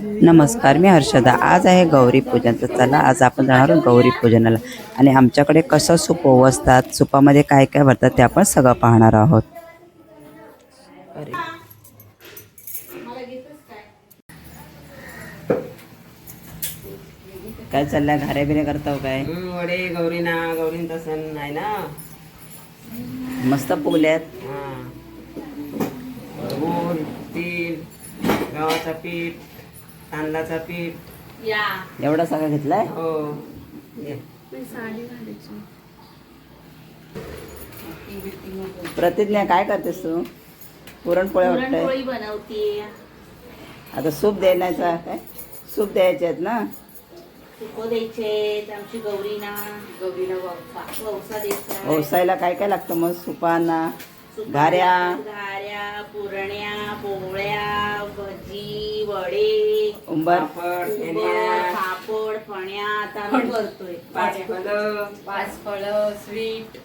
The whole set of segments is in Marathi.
नमस्कार मी हर्षदा. आज आहे गौरी पूजन. तर चला आज आपण जाणार आहोत गौरी पूजनाला. आणि आमच्याकडे कसं सूप ओवसतात सुपामध्ये काय काय भरतात ते आपण सगळं पाहणार आहोत. अरे. काय चाललंय? घाऱ्या बिऱ्या करताव काय? हम्म, वडे गौरीना गौरींचा सण आहे ना? मस्त फुगल्यात हा. तीळ गव्हाचा पीठ. तांदळाचा पीठ. एवढा सगळा घेतलाय? हो. ये. प्रतिज्ञा काय करतेस तू? पुरणपोळ्या वाटतंय? बनवते. आता सूप द्यायचा काय? सूप द्यायचे आहेत ना? द्यायचे आमची गौरीना. गौरीला काय काय लागतं मग? सुपांना? घाऱ्या? घाऱ्या पुरण्या पोळ्या भजी वडे. उंबर. पापड उभं, फेण्या, पापड फण्या आता आम्ही करतोय पाच फळं पाच फळं स्वीट.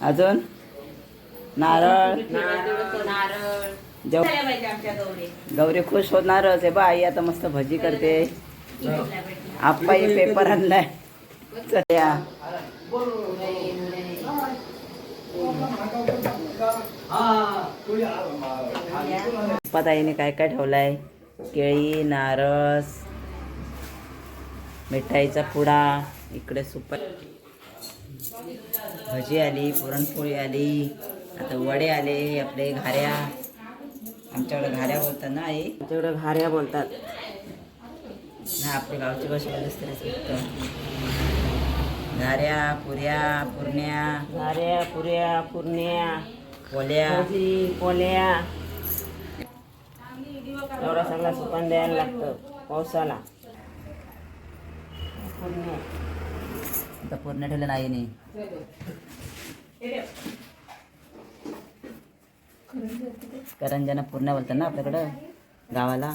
अजून? नारळ. नारळ. जेव झाल्या पाहिजे आमच्या गौरी. गौरी खुश होणारच. आहे बा आई आता मस्त भजी करते. आप्पा हे पेपर आणलाय. चल्या आईने काय काय ठेवलाय? केळी नारस मिठाईचा पुडा इकडे सुपर. भजी आली पुरणपोळी आली आता वडे आले आपले घाऱ्या. आमच्याकडे घाऱ्या बोलतात ना आई? आमच्याकडे घाऱ्या बोलतात. ना आपल्या गावची भाषा बोलत घाऱ्या पुऱ्या पुरण्या. घाऱ्या पुऱ्या पुरण्या. पोल्या. पोल्या. एवढा सगळा सुपान द्यायला लागतं पावसाला. आता पुरण्या ठेवल्या नाही नाही करंजना पूर्ण बोलतात ना आपल्याकडं गावाला.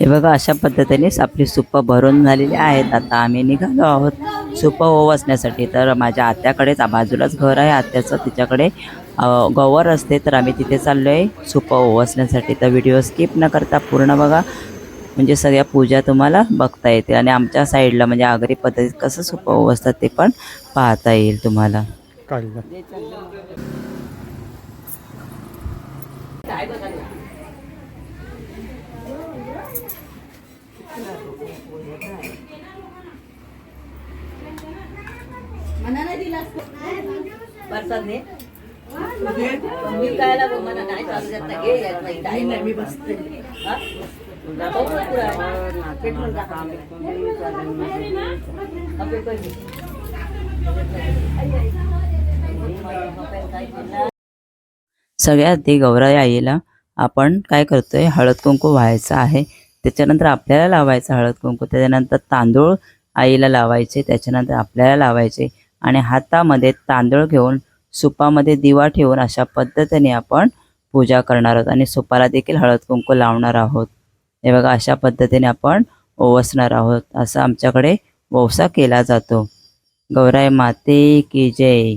हे बघा अशा पद्धतीनेच आपली सुप्पं भरून झालेली आहेत. आता आम्ही निघालो आहोत सुप्पं ओवसण्यासाठी. तर माझ्या आत्याकडेच बाजूलाच घर आहे. आत्याचं तिच्याकडे गवर असते तर आम्ही तिथे चाललो आहे सुप्पं ओवसण्यासाठी तर व्हिडिओ स्किप न करता पूर्ण बघा. म्हणजे सगळ्या पूजा तुम्हाला बघता येते. आणि आमच्या साईडला म्हणजे आगरी पद्धतीत कसं सुप्पं ओवसतात ते पण पाहता येईल तुम्हाला. मनाने दिला. परसाद ने मी मला नाही चालू देत घे यात नाही. काही नाही मी बसते हा? हा, घे. सगळ्यात आधी गौराई आईला आपण काय करतोय हळद कुंकू व्हायचं आहे त्याच्यानंतर आपल्याला लावायचं हळद कुंकू त्याच्यानंतर तांदूळ आईला लावायचे त्याच्यानंतर आपल्याला लावायचे आणि हातामध्ये तांदूळ घेऊन सुपामध्ये दिवा ठेवून अशा पद्धतीने आपण पूजा करणार आहोत. आणि सुपाला देखील हळद कुंकू लावणार आहोत. हे बघा अशा पद्धतीने आपण ओवसणार आहोत. असा आमच्याकडे वौसा केला जातो. गौराई माते की जय.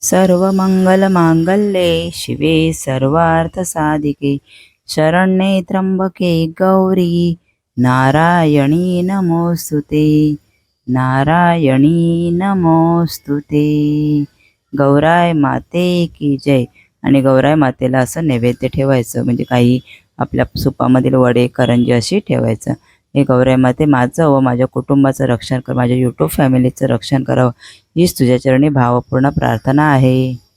सर्व मंगल मांगल्ये शिवे सर्वार्थ साधिके. शरण्ये त्र्यंबके गौरी नारायणी नमोस्तुते. नारायणी नमोस्तुते गौराय माते की जय. आणि गौराय मातेला असं नैवेद्य ठेवायचं म्हणजे काही आपल्या सुपामधील वडे करंजी अशी ठेवायचं. हे गौराय माते माझं व माझ्या कुटुंबाचं रक्षण कर माझ्या यूट्यूब फॅमिलीचं रक्षण करावं. हीच तुझ्या चरणी भावपूर्ण प्रार्थना आहे.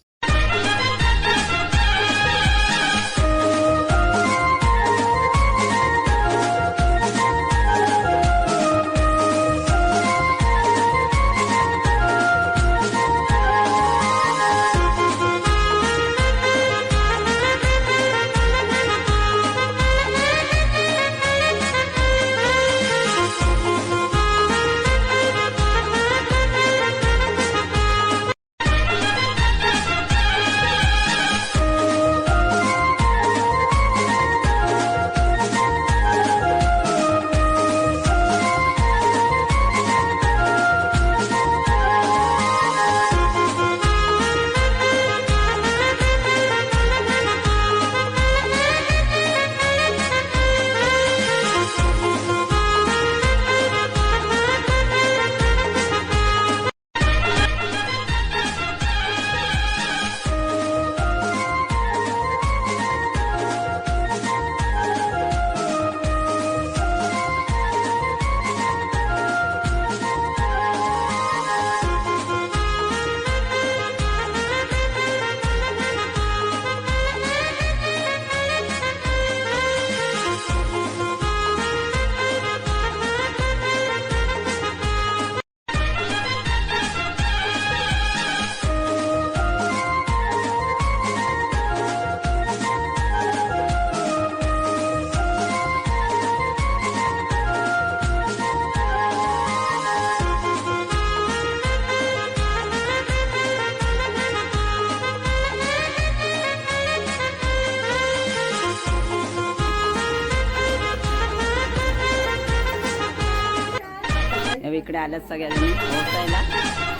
इकडे आल्यात सगळ्यांनी. पोहोचायला